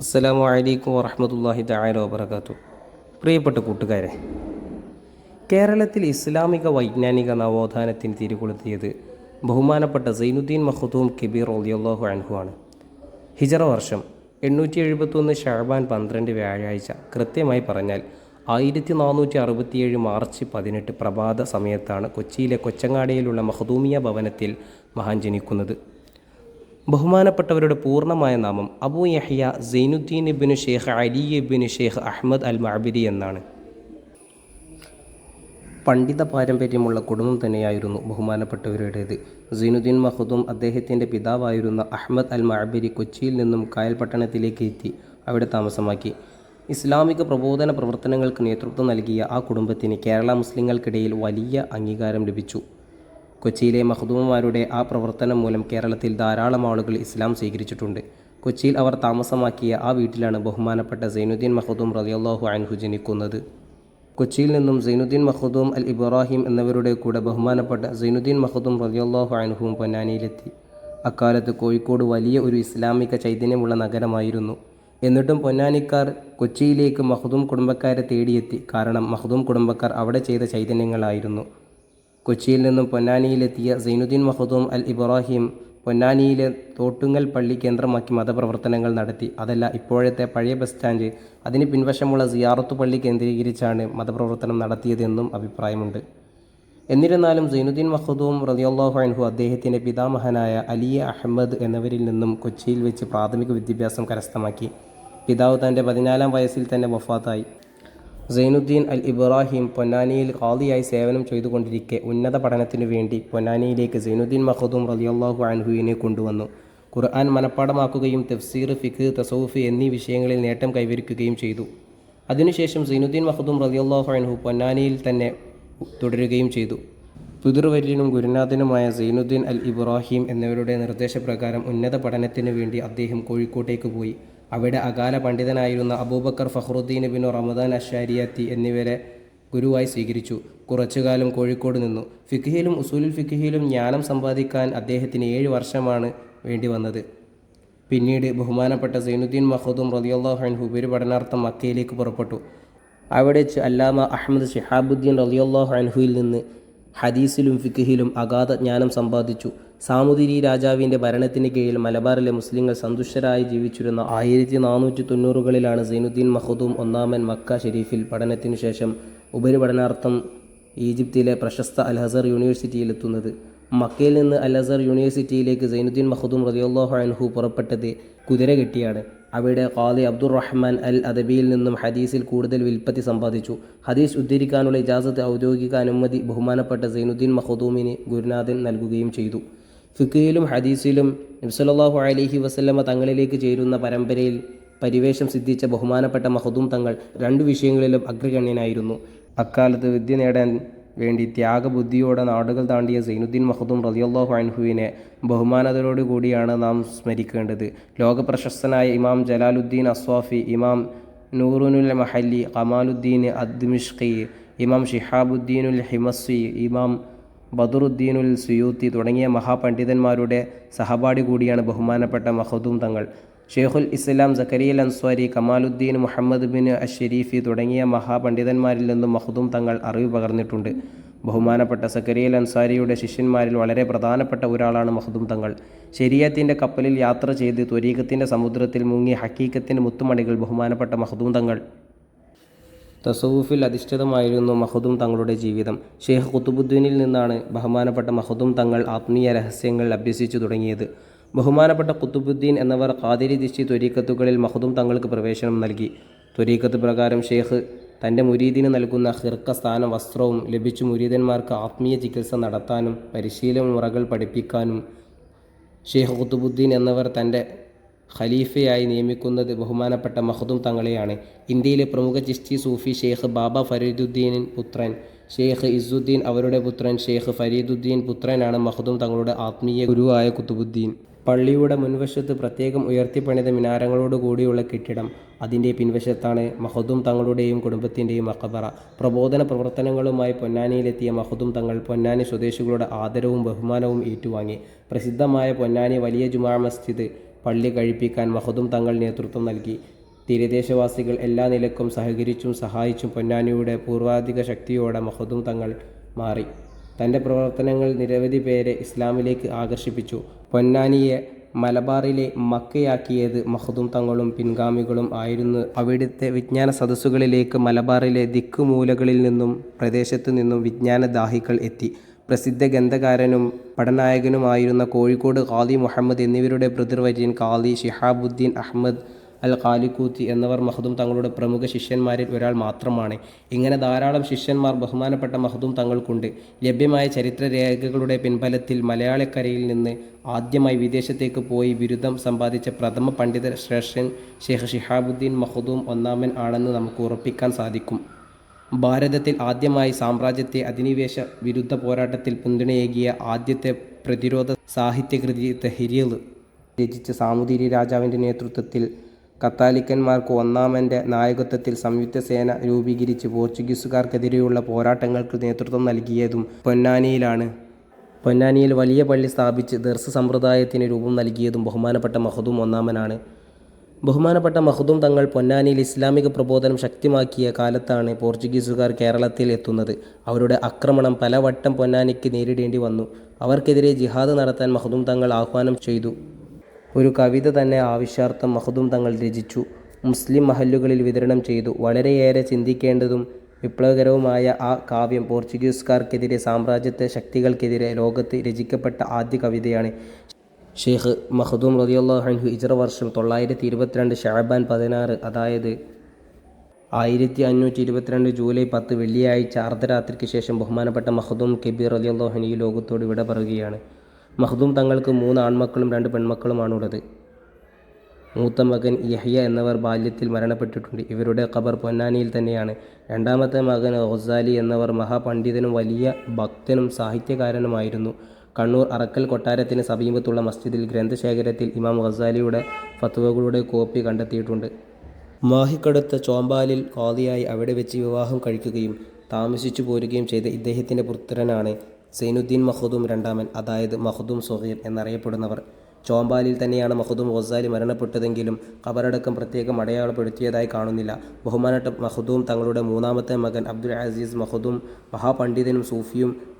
അസ്സലാമു അലൈക്കും വറഹമത്തല്ലാഹി തആല വബറകാത്തു. പ്രിയപ്പെട്ട കൂട്ടുകാരെ കേരളത്തിൽ ഇസ്ലാമിക വൈജ്ഞാനിക നവോത്ഥാനത്തിന് തിരികൊളുത്തിയത് ബഹുമാനപ്പെട്ട സൈനുദ്ദീൻ മഹദൂം കിബീർ റളിയല്ലാഹു അൻഹു ആണ്. ഹിജറ വർഷം എണ്ണൂറ്റി എഴുപത്തൊന്ന് ഷാബാൻ പന്ത്രണ്ട് വ്യാഴാഴ്ച കൃത്യമായി പറഞ്ഞാൽ ആയിരത്തി നാനൂറ്റി അറുപത്തിയേഴ് മാർച്ച് പതിനെട്ട് പ്രഭാത സമയത്താണ് കൊച്ചിയിലെ കൊച്ചങ്ങാടിയിലുള്ള മഹദൂമിയ ഭവനത്തിൽ മഹാൻ ജനിക്കുന്നത്. ബഹുമാനപ്പെട്ടവരുടെ പൂർണമായ നാമം അബു യഹ്യ സൈനുദ്ദീൻ ഇബിന് ഷെയ്ഖ് അലി ഇബിന് ഷെയ്ഖ് അഹമ്മദ് അൽ മഅബിരി എന്നാണ്. പണ്ഡിത പാരമ്പര്യമുള്ള കുടുംബം തന്നെയായിരുന്നു ബഹുമാനപ്പെട്ടവരുടേത്. സൈനുദ്ദീൻ മഹദൂം അദ്ദേഹത്തിന്റെ പിതാവായിരുന്ന അഹമ്മദ് അൽ മഅബിരി കൊച്ചിയിൽ നിന്നും കായൽ പട്ടണത്തിലേക്ക് എത്തി അവിടെ താമസമാക്കി. ഇസ്ലാമിക പ്രബോധന പ്രവർത്തനങ്ങൾക്ക് നേതൃത്വം നൽകിയ ആ കുടുംബത്തിന് കേരള മുസ്ലിങ്ങൾക്കിടയിൽ വലിയ അംഗീകാരം ലഭിച്ചു. കൊച്ചിയിലെ മഹദൂമമാരുടെ ആ പ്രവർത്തനം മൂലം കേരളത്തിൽ ധാരാളം ആളുകൾ ഇസ്ലാം സ്വീകരിച്ചിട്ടുണ്ട്. കൊച്ചിയിൽ അവർ താമസമാക്കിയ ആ വീട്ടിലാണ് ബഹുമാനപ്പെട്ട സൈനുദ്ദീൻ മഹദൂം റളിയല്ലാഹു അൻഹു ജനിക്കുന്നത്. കൊച്ചിയിൽ നിന്നും സൈനുദ്ദീൻ മഹദൂം അൽ ഇബ്രാഹിം എന്നിവരുടെ കൂടെ ബഹുമാനപ്പെട്ട സൈനുദ്ദീൻ മഹദൂം റളിയല്ലാഹു അൻഹുവും പൊന്നാനിയിലെത്തി. അക്കാലത്ത് കോഴിക്കോട് വലിയ ഒരു ഇസ്ലാമിക ചൈതന്യമുള്ള നഗരമായിരുന്നു. എന്നിട്ടും പൊന്നാനിക്കാർ കൊച്ചിയിലേക്ക് മഹദൂം കുടുംബക്കാരെ തേടിയെത്തി. കാരണം മഹദൂം കുടുംബക്കാർ അവിടെ ചെയ്ത ചൈതന്യങ്ങളായിരുന്നു. കൊച്ചിയിൽ നിന്നും പൊന്നാനിയിലെത്തിയ സൈനുദ്ദീൻ മഹദൂം അൽ ഇബ്രാഹിം പൊന്നാനിയിലെ തോട്ടുങ്ങൽ പള്ളി കേന്ദ്രമാക്കി മതപ്രവർത്തനങ്ങൾ നടത്തി. അതല്ല ഇപ്പോഴത്തെ പഴയ ബസ് സ്റ്റാൻഡ് അതിന് പിൻവശമുള്ള സിയാറത്തു പള്ളി കേന്ദ്രീകരിച്ചാണ് മതപ്രവർത്തനം നടത്തിയതെന്നും അഭിപ്രായമുണ്ട്. എന്നിരുന്നാലും സൈനുദ്ദീൻ മഹദൂം റളിയല്ലാഹു അൻഹു അദ്ദേഹത്തിന്റെ പിതാമഹനായ അലിയ അഹമ്മദ് എന്നിവരിൽ നിന്നും കൊച്ചിയിൽ വെച്ച് പ്രാഥമിക വിദ്യാഭ്യാസം കരസ്ഥമാക്കി. പിതാവ് തന്റെ പതിനാലാം വയസ്സിൽ തന്നെ വഫാത്തായി. സൈനുദ്ദീൻ അൽ ഇബ്രാഹിം പൊന്നാനിയിൽ ഖാദിയായി സേവനം ചെയ്തുകൊണ്ടിരിക്കെ ഉന്നത പഠനത്തിനു വേണ്ടി പൊന്നാനിയിലേക്ക് സൈനുദ്ദീൻ മഹദൂം റളിയല്ലാഹു അൻഹുവിനെ കൊണ്ടുവന്നു. ഖുർആൻ മനഃപ്പാടമാക്കുകയും തഫ്സീർ ഫിഖ് തസൌഫ് എന്നീ വിഷയങ്ങളിൽ നേട്ടം കൈവരിക്കുകയും ചെയ്തു. അതിനുശേഷം സൈനുദ്ദീൻ മഹദൂം റളിയല്ലാഹു അൻഹു പൊന്നാനിയിൽ തന്നെ തുടരുകയും ചെയ്തു. പിതൃവര്യനും ഗുരുനാഥനുമായ സൈനുദ്ദീൻ അൽ ഇബ്രാഹിം എന്നിവരുടെ നിർദ്ദേശപ്രകാരം ഉന്നത പഠനത്തിനു വേണ്ടി അദ്ദേഹം കോഴിക്കോട്ടേക്ക് പോയി. അവിടെ അകാല പണ്ഡിതനായിരുന്ന അബൂബക്കർ ഫഹ്റുദ്ദീൻ ബിൻ റമദാൻ അഷാരിയത്തി എന്നിവരെ ഗുരുവായി സ്വീകരിച്ചു. കുറച്ചുകാലം കോഴിക്കോട് നിന്നു. ഫിഖിയിലും ഉസൂലുൽ ഫിഖിയിലും ജ്ഞാനം സമ്പാദിക്കാൻ അദ്ദേഹത്തിന് ഏഴ് വർഷമാണ് വേണ്ടി വന്നത്. പിന്നീട് ബഹുമാനപ്പെട്ട സൈനുദ്ദീൻ മഹദൂം അൻഹു ഉപരിപഠനാർത്ഥം മക്കയിലേക്ക് പുറപ്പെട്ടു. അവിടെ വെച്ച് അല്ലാമ അഹമ്മദ് ഷിഹാബുദ്ദീൻ അൻഹുവിൽ നിന്ന് ഹദീസിലും ഫിഖിയിലും അഗാധ ജ്ഞാനം സമ്പാദിച്ചു. സാമുദിരി രാജാവിന്റെ ഭരണത്തിന് കീഴിൽ മലബാറിലെ മുസ്ലിങ്ങൾ സന്തുഷ്ടരായി ജീവിച്ചിരുന്ന ആയിരത്തി നാനൂറ്റി തൊണ്ണൂറുകളിലാണ് സൈനുദ്ദീൻ മഹദൂം ഒന്നാമൻ മക്ക ഷെരീഫിൽ പഠനത്തിനു ശേഷം ഉപരിപഠനാർത്ഥം ഈജിപ്തിലെ പ്രശസ്ത അൽഹസർ യൂണിവേഴ്സിറ്റിയിലെത്തുന്നത് മക്കയിൽ നിന്ന് അൽഹസർ യൂണിവേഴ്സിറ്റിയിലേക്ക് സൈനുദ്ദീൻ മഹദൂം റളിയല്ലാഹു അൻഹു പുറപ്പെട്ടത് കുതിര കെട്ടിയാണ് അവിടെ ഖാദി അബ്ദുറഹ്മാൻ അൽ അദബിയിൽ നിന്നും ഹദീസിൽ കൂടുതൽ വിൽപ്പത്തി സമ്പാദിച്ചു. ഹദീസ് ഉദ്ധരിക്കാനുള്ള ഇജാസത്ത് ഔദ്യോഗിക അനുമതി ബഹുമാനപ്പെട്ട സൈനുദ്ദീൻ മഹദൂമിന് ഗുരുനാഥൻ നൽകുകയും ചെയ്തു. ഫിഖയിലും ഹദീസിലും നബ്സലാഹു അലൈഹി വസല്ലമ തങ്ങളിലേക്ക് ചേരുന്ന പരമ്പരയിൽ പരിവേഷം സിദ്ധിച്ച ബഹുമാനപ്പെട്ട മഹദൂം തങ്ങൾ രണ്ട് വിഷയങ്ങളിലും അഗ്രഗണ്യനായിരുന്നു. അക്കാലത്ത് വിദ്യ നേടാൻ വേണ്ടി ത്യാഗബുദ്ധിയോടെ നാടുകൾ താണ്ടിയ സൈനുദ്ദീൻ മഹദൂം റളിയല്ലാഹു അൻഹുവിനെ ബഹുമാനതയോടു കൂടിയാണ് നാം സ്മരിക്കേണ്ടത്. ലോകപ്രശസ്തനായ ഇമാം ജലാലുദ്ദീൻ അസ്വാഫി ഇമാം നൂറുനുൽ മഹല്ലി കമാലുദ്ദീൻ അദ്മിഷ്കി ഇമാം ഷിഹാബുദ്ദീനുൽ ഹിമസ്വി ഇമാം ബദറുദ്ദീനുൽ സുയൂത്തി തുടങ്ങിയ മഹാപണ്ഡിതന്മാരുടെ സഹപാഠി കൂടിയാണ് ബഹുമാനപ്പെട്ട Makhdoom Thangal. Shaikhul Islam Zakariyyal Ansari Kamaluddin Muhammad bin അഷരീഫി തുടങ്ങിയ മഹാപണ്ഡിതന്മാരിൽ നിന്നും മഹദൂം തങ്ങൾ അറിവ് പകർന്നിട്ടുണ്ട്. ബഹുമാനപ്പെട്ട സക്കരിയൽ അൻസാരിയുടെ ശിഷ്യന്മാരിൽ വളരെ പ്രധാനപ്പെട്ട ഒരാളാണ് മഹദൂം തങ്ങൾ. ശരീരത്തിന്റെ കപ്പലിൽ യാത്ര ചെയ്ത് ത്വരീഖത്തിന്റെ സമുദ്രത്തിൽ മുങ്ങി ഹക്കീക്കത്തിന്റെ മുത്തുമണികൾ ബഹുമാനപ്പെട്ട മഹദൂം തങ്ങൾ. തസവുഫിൽ അധിഷ്ഠിതമായിരുന്നു മഹദും തങ്ങളുടെ ജീവിതം. ഷെയ്ഖ് കുത്തുബുദ്ദീനിൽ നിന്നാണ് ബഹുമാനപ്പെട്ട മഹദും തങ്ങൾ ആത്മീയ രഹസ്യങ്ങൾ അഭ്യസിച്ചു തുടങ്ങിയത്. ബഹുമാനപ്പെട്ട കുത്തുബുദ്ദീൻ എന്നവർ ഖാദിരി ദിശി ത്വരീക്കത്തുകളിൽ മഹദും തങ്ങൾക്ക് പ്രവേശനം നൽകി. ത്വരീക്കത്ത് പ്രകാരം ഷെയ്ഖ് തന്റെ മുരീദിന് നൽകുന്ന ഹിർക്ക സ്ഥാനം വസ്ത്രവും ലഭിച്ചു മുരീദന്മാർക്ക് ആത്മീയ ചികിത്സ നടത്താനും പരിശീലന മുറകൾ പഠിപ്പിക്കാനും. ഷെയ്ഖ് കുത്തുബുദ്ദീൻ എന്നവർ തന്റെ ഖലീഫയായി നിയമിക്കുന്നത് ബഹുമാനപ്പെട്ട മഹദും തങ്ങളെയാണ്. ഇന്ത്യയിലെ പ്രമുഖ ചിസ്റ്റി സൂഫി ഷെയ്ഖ് ബാബ ഫരീദുദ്ദീനിൻ പുത്രൻ. ഷെയ്ഖ് ഇസുദ്ദീൻ അവരുടെ പുത്രൻ. ഷെയ്ഖ് ഫരീദുദ്ദീൻ പുത്രനാണ് മഹദും തങ്ങളുടെ ആത്മീയ ഗുരുവായ കുത്തുബുദ്ദീൻ. പള്ളിയുടെ മുൻവശത്ത് പ്രത്യേകം ഉയർത്തിപ്പണിത മിനാരങ്ങളോട് കൂടിയുള്ള കെട്ടിടം. അതിന്റെ പിൻവശത്താണ് മഹദും തങ്ങളുടെയും കുടുംബത്തിന്റെയും അക്കബറ പ്രബോധന പ്രവർത്തനങ്ങളുമായി പൊന്നാനിയിലെത്തിയ മഹദും തങ്ങൾ പൊന്നാനി സ്വദേശികളുടെ ആദരവും ബഹുമാനവും ഏറ്റുവാങ്ങി. പ്രസിദ്ധമായ പൊന്നാനി വലിയ ജുമാ മസ്ജിദ് പള്ളി കഴിപ്പിക്കാൻ മഹദും തങ്ങൾ നേതൃത്വം നൽകി. തീരദേശവാസികൾ എല്ലാ നിലക്കും സഹകരിച്ചും സഹായിച്ചും പൊന്നാനിയുടെ പൂർവാധിക ശക്തിയോടെ മഹദും തങ്ങൾ മാറി. തന്റെ പ്രവർത്തനങ്ങൾ നിരവധി പേരെ ഇസ്ലാമിലേക്ക് ആകർഷിപ്പിച്ചു. പൊന്നാനിയെ മലബാറിലെ മക്കയാക്കിയത് മഹദും തങ്ങളും പിൻഗാമികളും ആയിരുന്നു. അവിടുത്തെ വിജ്ഞാന സദസ്സുകളിലേക്ക് മലബാറിലെ ദിക്കുമൂലകളിൽ നിന്നും പ്രദേശത്തു നിന്നും വിജ്ഞാനദാഹികൾ എത്തി. പ്രസിദ്ധ ഗ്രന്ഥകാരനും പടനായകനുമായിരുന്ന കോഴിക്കോട് ഖാദി മുഹമ്മദ് എന്നിവരുടെ പിതൃവര്യൻ ഖാദി ഷിഹാബുദ്ദീൻ അഹമ്മദ് അൽ ഖാലിക്കൂത്തി എന്നിവർ മഹദും തങ്ങളുടെ പ്രമുഖ ശിഷ്യന്മാരിൽ ഒരാൾ മാത്രമാണ്. ഇങ്ങനെ ധാരാളം ശിഷ്യന്മാർ ബഹുമാനപ്പെട്ട മഹദും തങ്ങൾക്കുണ്ട്. ലഭ്യമായ ചരിത്രരേഖകളുടെ പിൻബലത്തിൽ മലയാളക്കരയിൽ നിന്ന് ആദ്യമായി വിദേശത്തേക്ക് പോയി ബിരുദം സമ്പാദിച്ച പ്രഥമ പണ്ഡിത ശ്രേഷ്ഠൻ ഷെയ്ഖ് ഷിഹാബുദ്ദീൻ മഹദൂം ഒന്നാമൻ ആണെന്ന് നമുക്ക് ഉറപ്പിക്കാൻ സാധിക്കും. ഭാരതത്തിൽ ആദ്യമായി സാമ്രാജ്യത്തെ അധിനിവേശ വിരുദ്ധ പോരാട്ടത്തിൽ പിന്തുണയേകിയ ആദ്യത്തെ പ്രതിരോധ സാഹിത്യകൃതി തെഹരിയൽ രചിച്ച സാമൂതിരി രാജാവിന്റെ നേതൃത്വത്തിൽ കത്താലിക്കന്മാർക്ക് ഒന്നാമന്റെ നായകത്വത്തിൽ സംയുക്ത സേന രൂപീകരിച്ച് പോർച്ചുഗീസുകാർക്കെതിരെയുള്ള പോരാട്ടങ്ങൾക്ക് നേതൃത്വം നൽകിയതും പൊന്നാനിയിലാണ്. പൊന്നാനിയിൽ വലിയ പള്ളി സ്ഥാപിച്ച് ദർസ് സമ്പ്രദായത്തിന് രൂപം നൽകിയതും ബഹുമാനപ്പെട്ട മഹദൂം ഒന്നാമനാണ്. ബഹുമാനപ്പെട്ട മഹുദും തങ്ങൾ പൊന്നാനിയിൽ ഇസ്ലാമിക പ്രബോധനം ശക്തിമാക്കിയ കാലത്താണ് പോർച്ചുഗീസുകാർ കേരളത്തിൽ എത്തുന്നത്. അവരുടെ ആക്രമണം പലവട്ടം പൊന്നാനിക്ക് നേരിടേണ്ടി വന്നു. അവർക്കെതിരെ ജിഹാദ് നടത്താൻ മഹുദും തങ്ങൾ ആഹ്വാനം ചെയ്തു. ഒരു കവിത തന്നെ ആവശ്യാർത്ഥം മഹുദും തങ്ങൾ രചിച്ചു. മുസ്ലിം മഹല്ലുകളിൽ വിതരണം ചെയ്തു. വളരെയേറെ ചിന്തിക്കേണ്ടതും വിപ്ലവകരവുമായ ആ കാവ്യം പോർച്ചുഗീസുകാർക്കെതിരെ സാമ്രാജ്യത്തെ ശക്തികൾക്കെതിരെ ലോകത്ത് രചിക്കപ്പെട്ട ആദ്യ കവിതയാണ്. ഷെയ്ഖ് മഖദൂം അൻഹു ഇജറ വർഷം തൊള്ളായിരത്തി ഇരുപത്തിരണ്ട് ഷാബാൻ പതിനാറ് അതായത് ആയിരത്തി അഞ്ഞൂറ്റി ഇരുപത്തിരണ്ട് ജൂലൈ പത്ത് വെള്ളിയാഴ്ച അർദ്ധരാത്രിക്ക് ശേഷം ബഹുമാനപ്പെട്ട മഹദൂം കബീർ റലിയുള്ളാഹുൻ ഈ ലോകത്തോട് വിട പറയുകയാണ്. മഹദൂം തങ്ങൾക്ക് മൂന്ന് ആൺമക്കളും രണ്ട് പെൺമക്കളുമാണുള്ളത്. മൂത്ത മകൻ യഹ്യ എന്നവർ ബാല്യത്തിൽ മരണപ്പെട്ടിട്ടുണ്ട്. ഇവരുടെ ഖബർ പൊന്നാനിയിൽ തന്നെയാണ്. രണ്ടാമത്തെ മകൻ ഗൊസാലി എന്നവർ മഹാപണ്ഡിതനും വലിയ ഭക്തനും സാഹിത്യകാരനുമായിരുന്നു. കണ്ണൂർ അറക്കൽ കൊട്ടാരത്തിന് സമീപത്തുള്ള മസ്ജിദിൽ ഗ്രന്ഥശേഖരത്തിൽ ഇമാം ഗസാലിയുടെ ഫത്വകളുടെ കോപ്പി കണ്ടെത്തിയിട്ടുണ്ട്. മാഹിക്കടുത്ത ചോമ്പാലിൽ കോതിയായി അവിടെ വെച്ച് വിവാഹം കഴിക്കുകയും താമസിച്ചു പോരുകയും ചെയ്ത ഇദ്ദേഹത്തിന്റെ പുത്രനാണ് സൈനുദ്ദീൻ മഹദൂം രണ്ടാമൻ അതായത് മഹദൂം സൊഹീർ എന്നറിയപ്പെടുന്നവർ. ചോമ്പാലിൽ തന്നെയാണ് മഹദൂം ഗസാലി മരണപ്പെട്ടതെങ്കിലും കബറടക്കം പ്രത്യേകം അടയാളപ്പെടുത്തിയതായി കാണുന്നില്ല. ബഹുമാനപ്പെട്ട മഹദൂം തങ്ങളുടെ മൂന്നാമത്തെ മകൻ അബ്ദുൽ അസീസ് മഹദൂം മഹാപണ്ഡിതനും സൂഫിയും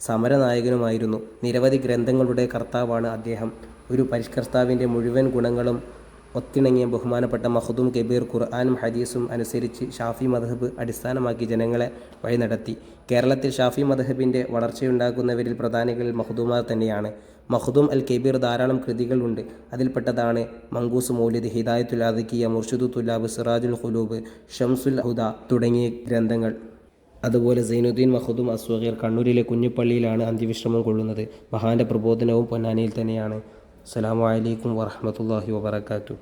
സമരനായകനുമായിരുന്നു. നിരവധി ഗ്രന്ഥങ്ങളുടെ കർത്താവാണ് അദ്ദേഹം. ഒരു പരിഷ്കർത്താവിന്റെ മുഴുവൻ ഗുണങ്ങളും ഒത്തിണങ്ങിയ ബഹുമാനപ്പെട്ട മഹദൂം കബീർ ഖുർആാനും ഹദീസും അനുസരിച്ച് ഷാഫി മദഹബ് അടിസ്ഥാനമാക്കി ജനങ്ങളെ വഴി നടത്തി കേരളത്തിൽ ഷാഫി മദഹബിന്റെ വളർച്ചയുണ്ടാക്കുന്നവരിൽ പ്രധാനികളിൽ മഹദൂമാർ തന്നെയാണ്. മഹദൂം അൽ കബീർ ധാരാളം കൃതികളുണ്ട്. അതിൽപ്പെട്ടതാണ് മങ്കൂസ് മൗലിദ് ഹിദായത്തുൽ അദക്കിയ മുർഷിദു തുലാബ് സിറാജുൽ ഖുലൂബ് ഷംസുൽ ഹുദ തുടങ്ങിയ ഗ്രന്ഥങ്ങൾ. അതുപോലെ സൈനുദ്ദീൻ മഹദും അസ്വഗീർ കണ്ണൂരിലെ കുഞ്ഞുപള്ളിയിലാണ് അന്ത്യവിശ്രമം കൊള്ളുന്നത്. മഹാന്റെ പ്രബോധനവും പൊന്നാനിയിൽ തന്നെയാണ്. അസ്സലാമു അലൈക്കും വറഹമത്തല്ലാഹി വബർക്കാത്തു